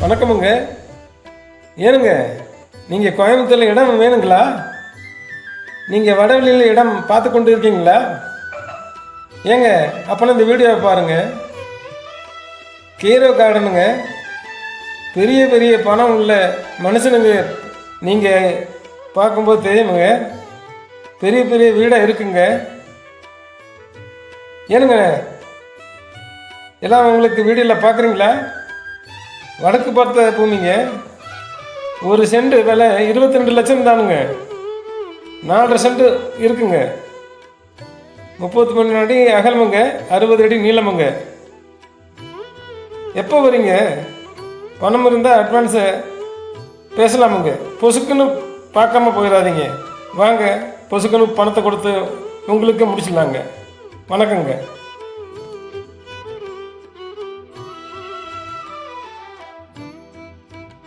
வணக்கமுங்க. ஏனுங்க நீங்கள் கோயம்புத்தூரில் இடம் வேணுங்களா? நீங்கள் வடவெளியில் இடம் பார்த்து கொண்டு இருக்கீங்களா ஏங்க அப்போல்லாம் இந்த வீடியோவை பாருங்கள் கீரோ கார்டனுங்க பெரிய பெரிய பணம் உள்ள மனுஷனுங்க நீங்கள் பார்க்கும்போது தெரியுமுங்க. பெரிய பெரிய வீடாக இருக்குங்க. ஏனுங்க எல்லாம் உங்களுக்கு வீடியோவில் பார்க்குறீங்களா வடக்கு பார்த்த பூமிங்க ஒரு சென்ட் விலை இருபத்தி ரெண்டு லட்சம் தானுங்க. நாலரை சென்ட் இருக்குங்க. முப்பத்தி மூணு அடி அகலமுங்க அறுபது அடி நீளமுங்க. எப்போ வரீங்க? பணம் இருந்தால் அட்வான்ஸை பேசலாமுங்க. பொசுக்குன்னு பார்க்காம போயிடாதீங்க வாங்க பொசுக்குன்னு பணத்தை கொடுத்து உங்களுக்கு முடிச்சிடலாங்க. வணக்கங்க.